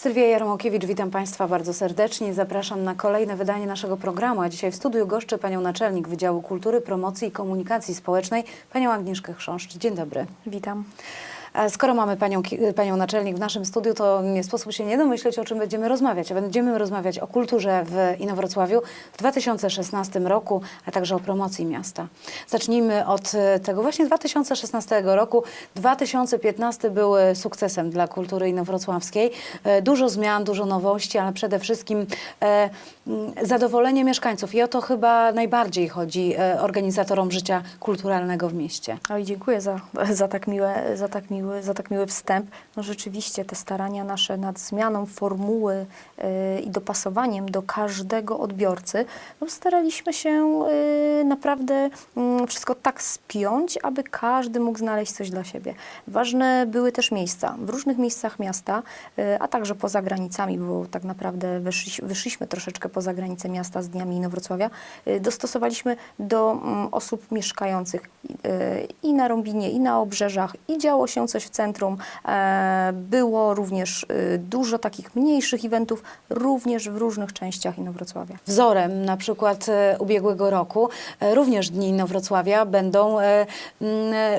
Sylwia Jarmokiewicz, witam Państwa bardzo serdecznie. Zapraszam na kolejne wydanie naszego programu. A dzisiaj w studiu goszczę Panią Naczelnik Wydziału Kultury, Promocji i Komunikacji Społecznej, Panią Agnieszkę Chrząszcz. Dzień dobry. Witam. Skoro mamy panią, panią naczelnik w naszym studiu, to nie sposób się nie domyśleć, o czym będziemy rozmawiać. Będziemy rozmawiać o kulturze w Inowrocławiu w 2016 roku, a także o promocji miasta. Zacznijmy od e, tego właśnie 2016 roku. 2015 był e, sukcesem dla kultury inowrocławskiej. E, Dużo zmian, dużo nowości, ale przede wszystkim zadowolenie mieszkańców. I o to chyba najbardziej chodzi e, organizatorom życia kulturalnego w mieście. Oj, dziękuję za, za, tak miłe, za, tak miły, za tak miły wstęp. No rzeczywiście te starania nasze nad zmianą formuły y, i dopasowaniem do każdego odbiorcy, no staraliśmy się y, naprawdę mm, wszystko tak spiąć, aby każdy mógł znaleźć coś dla siebie. Ważne były też miejsca. W różnych miejscach miasta, a także poza granicami, bo tak naprawdę wyszli, wyszliśmy troszeczkę poza granice miasta z Dniami Inowrocławia, y, dostosowaliśmy do mm, osób mieszkających y, i na Rąbinie, i na obrzeżach, i działo się coś w centrum. E, Było również y, dużo takich mniejszych eventów, również w różnych częściach Inowrocławia. Wzorem na przykład e, ubiegłego roku e, również Dni Inowrocławia będą, mm,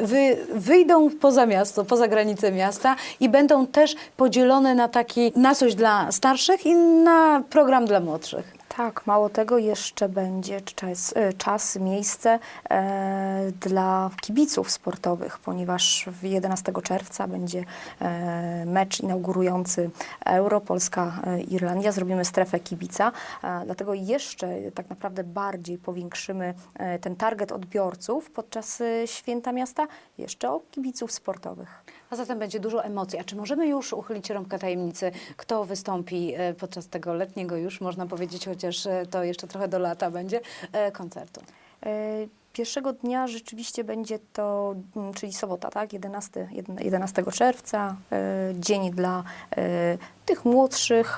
wy, wyjdą poza miasto, poza granice miasta i będą też podzielone na taki, na coś dla starszych i na program dla młodszych. Tak, mało tego, jeszcze będzie czas, e, czas miejsce e, dla kibiców sportowych, ponieważ w 11 czerwca będzie e, mecz inaugurujący Euro, Polska-Irlandia. Zrobimy strefę kibica, e, dlatego jeszcze tak naprawdę bardziej powiększymy e, ten target odbiorców podczas e, Święta Miasta jeszcze o kibiców sportowych. A zatem będzie dużo emocji. A czy możemy już uchylić rąbkę tajemnicy, kto wystąpi e, podczas tego letniego już, można powiedzieć, chociaż e, to jeszcze trochę do lata będzie, e, koncertu? E, Pierwszego dnia rzeczywiście będzie to, mm, czyli sobota, tak, 11, 11 czerwca, dzień dla tych młodszych,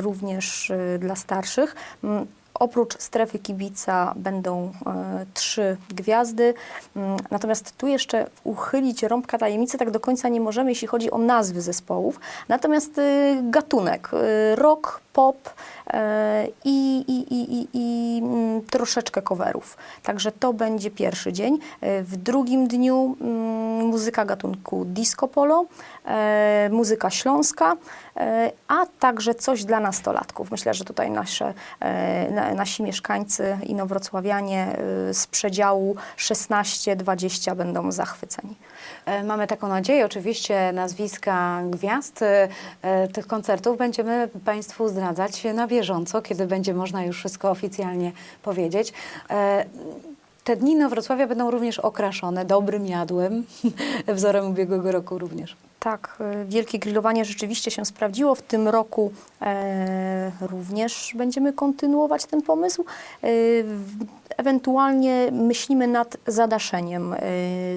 również dla starszych. Mm, Oprócz strefy kibica będą e, trzy gwiazdy. Mm, Natomiast tu jeszcze uchylić rąbka tajemnicy tak do końca nie możemy, jeśli chodzi o nazwy zespołów. Natomiast e, gatunek, e, rock, pop e, i, i, i, i, mm, troszeczkę coverów. Także to będzie pierwszy dzień. E, W drugim dniu mm, muzyka gatunku disco polo, e, muzyka śląska, a także coś dla nastolatków. Myślę, że tutaj nasze, na, nasi mieszkańcy inowrocławianie z przedziału 16-20 będą zachwyceni. Mamy taką nadzieję. Oczywiście nazwiska gwiazd tych koncertów będziemy Państwu zdradzać na bieżąco, kiedy będzie można już wszystko oficjalnie powiedzieć. E, Te dni na Wrocławia będą również okraszone dobrym jadłem, wzorem ubiegłego roku również. Tak, e, wielkie grillowanie rzeczywiście się sprawdziło. W tym roku e, również będziemy kontynuować ten pomysł. E, ewentualnie myślimy nad zadaszeniem e,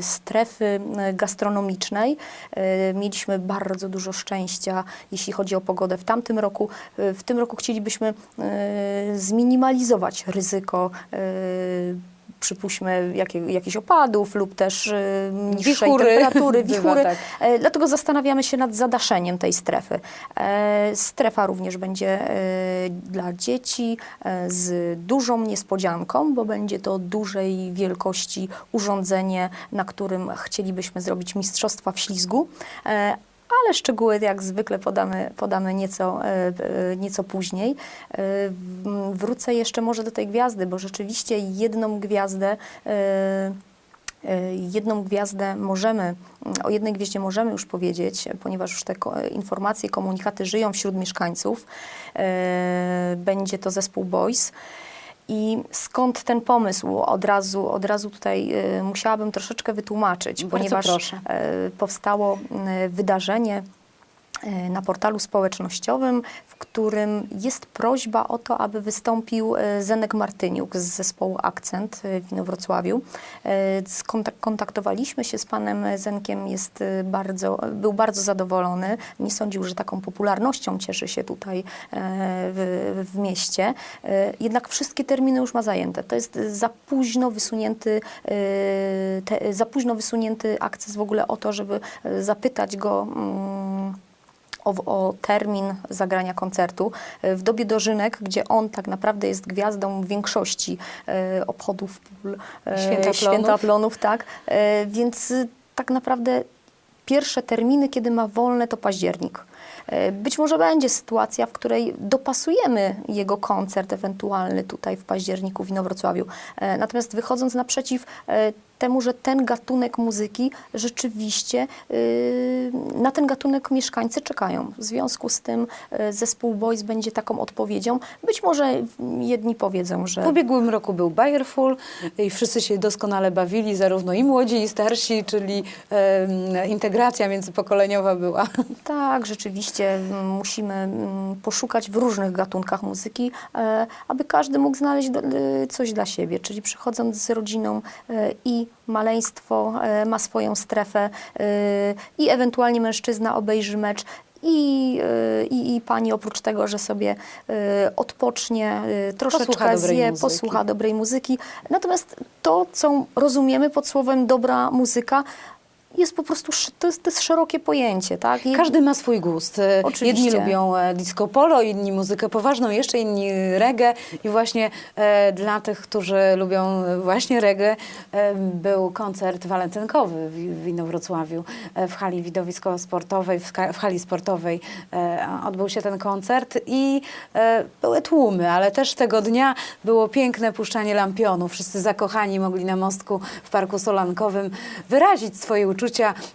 strefy e, gastronomicznej. E, mieliśmy bardzo dużo szczęścia, jeśli chodzi o pogodę w tamtym roku. W tym roku chcielibyśmy zminimalizować ryzyko. Przypuśćmy jakie, jakichś opadów lub też e, niższej Wichury. temperatury, Bywa, wichury. tak. E, Dlatego zastanawiamy się nad zadaszeniem tej strefy. E, Strefa również będzie e, dla dzieci e, z dużą niespodzianką, bo będzie to dużej wielkości urządzenie, na którym chcielibyśmy zrobić mistrzostwa w ślizgu. E, ale szczegóły jak zwykle podamy, podamy nieco, e, e, nieco później. E, Wrócę jeszcze może do tej gwiazdy, bo rzeczywiście jedną gwiazdę Jedną gwiazdę możemy, o jednej gwieździe możemy już powiedzieć, ponieważ już te informacje, komunikaty żyją wśród mieszkańców. Będzie to zespół Boys. I skąd ten pomysł? Od razu, od razu tutaj e, musiałabym troszeczkę wytłumaczyć, Bardzo ponieważ proszę. e, powstało m, wydarzenie na portalu społecznościowym, w którym jest prośba o to, aby wystąpił e, Zenek Martyniuk z zespołu Akcent e, w Inowrocławiu. E, Kontaktowaliśmy się z panem Zenkiem, jest e, bardzo, był bardzo zadowolony. Nie sądził, że taką popularnością cieszy się tutaj e, w, w mieście. E, Jednak wszystkie terminy już ma zajęte. To jest za późno wysunięty, e, te, za późno wysunięty akces w ogóle o to, żeby e, zapytać go. O, o termin zagrania koncertu. E, W dobie dożynek, gdzie on tak naprawdę jest gwiazdą większości e, obchodów pól, e, Święta święta Plonów. tak. Więc tak naprawdę pierwsze terminy, kiedy ma wolne, to październik. E, Być może będzie sytuacja, w której dopasujemy jego koncert ewentualny tutaj w październiku w Inowrocławiu. E, Natomiast wychodząc naprzeciw e, temu, że ten gatunek muzyki rzeczywiście na ten gatunek mieszkańcy czekają. W związku z tym zespół Boys będzie taką odpowiedzią. Być może jedni powiedzą, że W ubiegłym roku był Bayerful i wszyscy się doskonale bawili, zarówno i młodzi, i starsi, czyli integracja międzypokoleniowa była. Tak, rzeczywiście mm, musimy mm, poszukać w różnych gatunkach muzyki, e, aby każdy mógł znaleźć e, coś dla siebie. Czyli przychodząc z rodziną e, i maleństwo e, ma swoją strefę i ewentualnie mężczyzna obejrzy mecz. I, i, I pani oprócz tego, że sobie odpocznie, troszeczkę Posłucha zje, muzyki. posłucha dobrej muzyki. Natomiast to, co rozumiemy pod słowem dobra muzyka, jest po prostu, to jest, to jest szerokie pojęcie, tak? I- Każdy ma swój gust. E, Oczywiście. Jedni lubią e, disco polo, inni muzykę poważną, jeszcze inni reggae. I właśnie e, dla tych, którzy lubią e, właśnie reggae, e, był koncert walentynkowy w, w Inowrocławiu, e, w hali widowiskowo-sportowej, w, w hali sportowej e, odbył się ten koncert i e, były tłumy, ale też tego dnia było piękne puszczanie lampionów. Wszyscy zakochani mogli na mostku w Parku Solankowym wyrazić swoje uczucia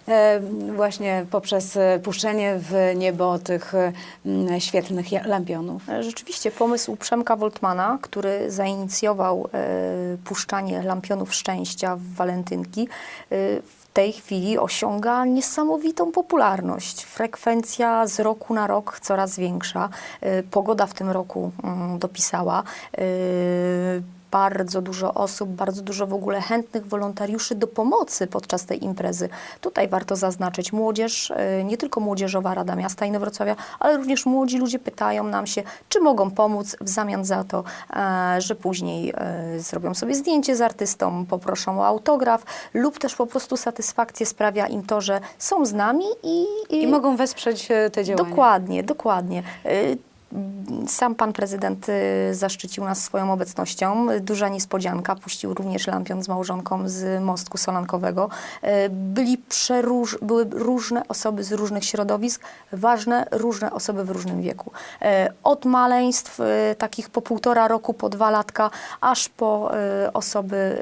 e, właśnie poprzez e, puszczenie w niebo tych e, m, świetlnych lampionów. E, Rzeczywiście pomysł Przemka Woltmana, który zainicjował puszczanie lampionów szczęścia w walentynki, w tej chwili osiąga niesamowitą popularność. Frekwencja z roku na rok coraz większa. Pogoda w tym roku mm, dopisała. Bardzo dużo osób, bardzo dużo w ogóle chętnych wolontariuszy do pomocy podczas tej imprezy. Tutaj warto zaznaczyć młodzież, e, nie tylko Młodzieżowa Rada Miasta Inowrocławia, ale również młodzi ludzie pytają nam się, czy mogą pomóc w zamian za to, e, że później e, zrobią sobie zdjęcie z artystą, poproszą o autograf lub też po prostu satysfakcję sprawia im to, że są z nami i, I mogą wesprzeć te działania. Dokładnie, dokładnie. Sam pan prezydent y, zaszczycił nas swoją obecnością. Duża niespodzianka, puścił również lampion z małżonką z mostku solankowego. Y, Byli przeróż, były różne osoby z różnych środowisk, ważne różne osoby w różnym wieku. Y, Od maleństw takich po półtora roku, po dwa latka, aż po osoby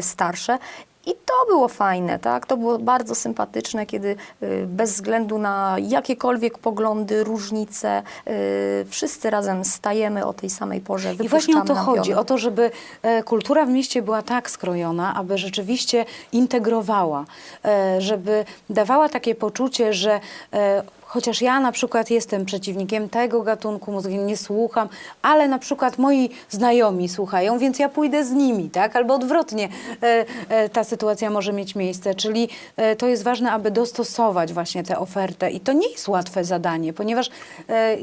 starsze. I to było fajne, tak? To było bardzo sympatyczne, kiedy y, bez względu na jakiekolwiek poglądy, różnice, y, wszyscy razem stajemy o tej samej porze, I właśnie o to chodzi, o to, żeby e, kultura w mieście była tak skrojona, aby rzeczywiście integrowała, e, żeby dawała takie poczucie, że e, chociaż ja na przykład jestem przeciwnikiem tego gatunku muzyki, nie słucham, ale na przykład moi znajomi słuchają, więc ja pójdę z nimi, tak? Albo odwrotnie e, e, ta sytuacja może mieć miejsce, czyli e, to jest ważne, aby dostosować właśnie tę ofertę i to nie jest łatwe zadanie, ponieważ e,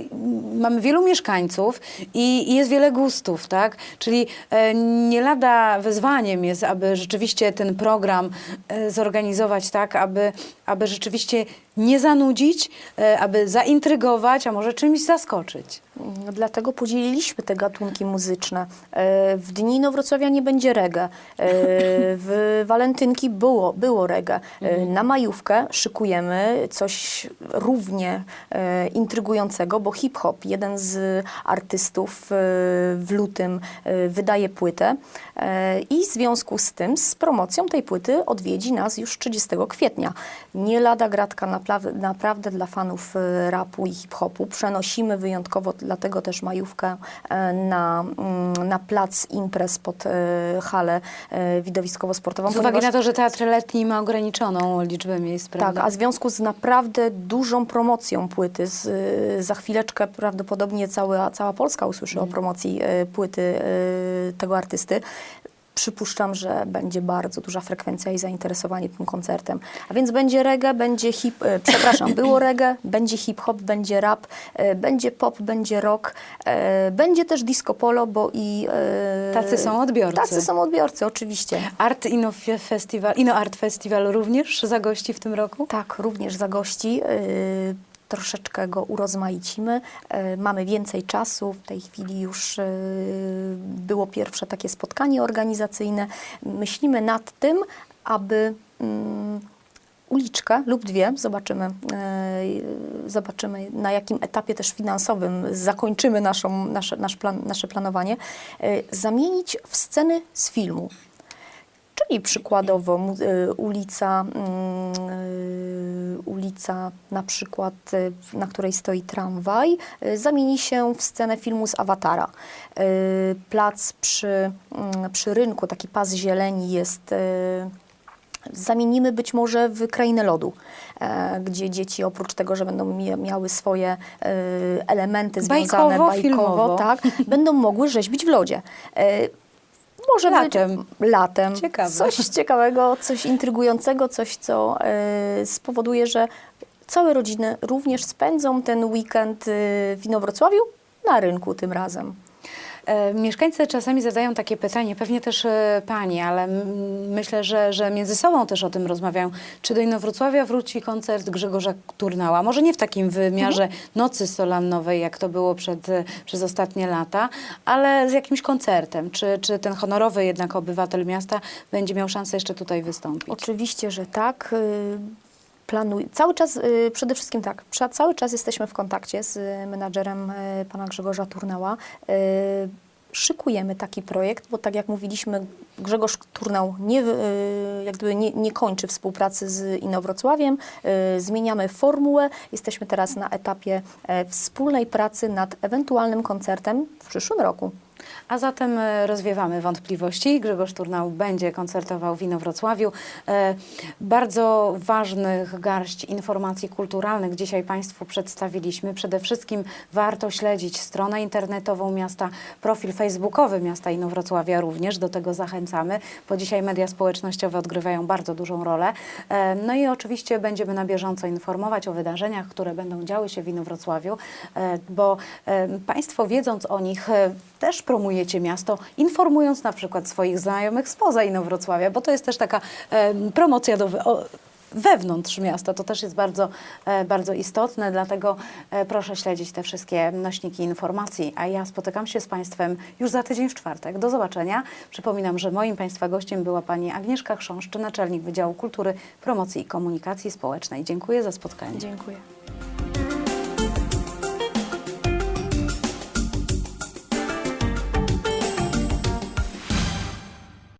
mamy wielu mieszkańców i, i jest wiele gustów, tak? Czyli e, nie lada wyzwaniem jest, aby rzeczywiście ten program e, zorganizować tak, aby, aby rzeczywiście nie zanudzić, e, aby zaintrygować, a może czymś zaskoczyć. Dlatego podzieliliśmy te gatunki muzyczne. E, W dni Inowrocławia nie będzie reggae. E, W walentynki było, było reggae. E, Na majówkę szykujemy coś równie intrygującego, bo hip-hop, jeden z artystów w lutym wydaje płytę i w związku z tym, z promocją tej płyty odwiedzi nas już 30 kwietnia. Nie lada gratka naprawdę, dla fanów rapu i hip-hopu. Przenosimy wyjątkowo dlatego też majówkę e, na, mm, na plac imprez pod e, halę e, widowiskowo-sportową. Z uwagi ponieważ- na to, że teatr letni ma ograniczoną liczbę miejsc, prawda? tak, a w związku z naprawdę dużą promocją płyty, z, za chwileczkę prawdopodobnie cała, cała Polska usłyszy o promocji y, płyty tego artysty. Przypuszczam, że będzie bardzo duża frekwencja i zainteresowanie tym koncertem. A więc będzie reggae, będzie hip, y, przepraszam, było reggae, będzie hip-hop, będzie rap, y, będzie pop, będzie rock, y, będzie też disco polo, bo i... Tacy są odbiorcy. Tacy są odbiorcy, oczywiście. Art Inno Fe- Festival, Art Festival również zagości w tym roku? Tak, również zagości. Yy, troszeczkę go urozmaicimy. E, Mamy więcej czasu, w tej chwili już e, było pierwsze takie spotkanie organizacyjne. Myślimy nad tym, aby mm, uliczkę lub dwie, zobaczymy, e, zobaczymy na jakim etapie też finansowym zakończymy naszą, nasze, nasz plan, nasze planowanie, zamienić w sceny z filmu. Czyli przykładowo ulica, mm, ulica na przykład, y, na której stoi tramwaj, y, zamieni się w scenę filmu z Awatara. Y, Plac przy, mm, przy rynku, taki pas zieleni jest zamienimy być może w krainę lodu, e, gdzie dzieci oprócz tego, że będą mia- miały swoje e, elementy związane Bajkowo, bajkowo, tak, będą mogły rzeźbić w lodzie. Może Latem. być latem. Ciekawe. Coś ciekawego, coś intrygującego, coś, co e, spowoduje, że całe rodziny również spędzą ten weekend e, w Inowrocławiu na rynku tym razem. E, Mieszkańcy czasami zadają takie pytanie, pewnie też e, pani, ale myślę, że, że między sobą też o tym rozmawiają. Czy do Inowrocławia wróci koncert Grzegorza Turnała? Może nie w takim wymiarze nocy solannowej, jak to było przed, e, przez ostatnie lata, ale z jakimś koncertem. Czy, czy ten honorowy jednak obywatel miasta będzie miał szansę jeszcze tutaj wystąpić? Oczywiście, że tak. Planuj. Cały czas, y, przede wszystkim tak, cały czas jesteśmy w kontakcie z y, menadżerem y, pana Grzegorza Turnała. Szykujemy taki projekt, bo tak jak mówiliśmy, Grzegorz Turnał nie, jak gdyby nie, nie kończy współpracy z Inowrocławiem. Zmieniamy formułę. Jesteśmy teraz na etapie e, wspólnej pracy nad ewentualnym koncertem w przyszłym roku. A zatem e, rozwiewamy wątpliwości. Grzegorz Turnał będzie koncertował w Inowrocławiu. E, bardzo ważnych garść informacji kulturalnych dzisiaj Państwu przedstawiliśmy. Przede wszystkim warto śledzić stronę internetową miasta, profil facebookowy miasta Inowrocławia również. Do tego zachęcamy, bo dzisiaj media społecznościowe odgrywają bardzo dużą rolę. E, no i oczywiście będziemy na bieżąco informować o wydarzeniach, które będą działy się w Inowrocławiu, bo Państwo wiedząc o nich też promujecie miasto, informując na przykład swoich znajomych spoza Inowrocławia, bo to jest też taka e, promocja do, o, wewnątrz miasta. To też jest bardzo, e, bardzo istotne, dlatego e, proszę śledzić te wszystkie nośniki informacji, a ja spotykam się z Państwem już za tydzień w czwartek. Do zobaczenia. Przypominam, że moim Państwa gościem była Pani Agnieszka Chrząszcz, naczelnik Wydziału Kultury, Promocji i Komunikacji Społecznej. Dziękuję za spotkanie. Dziękuję.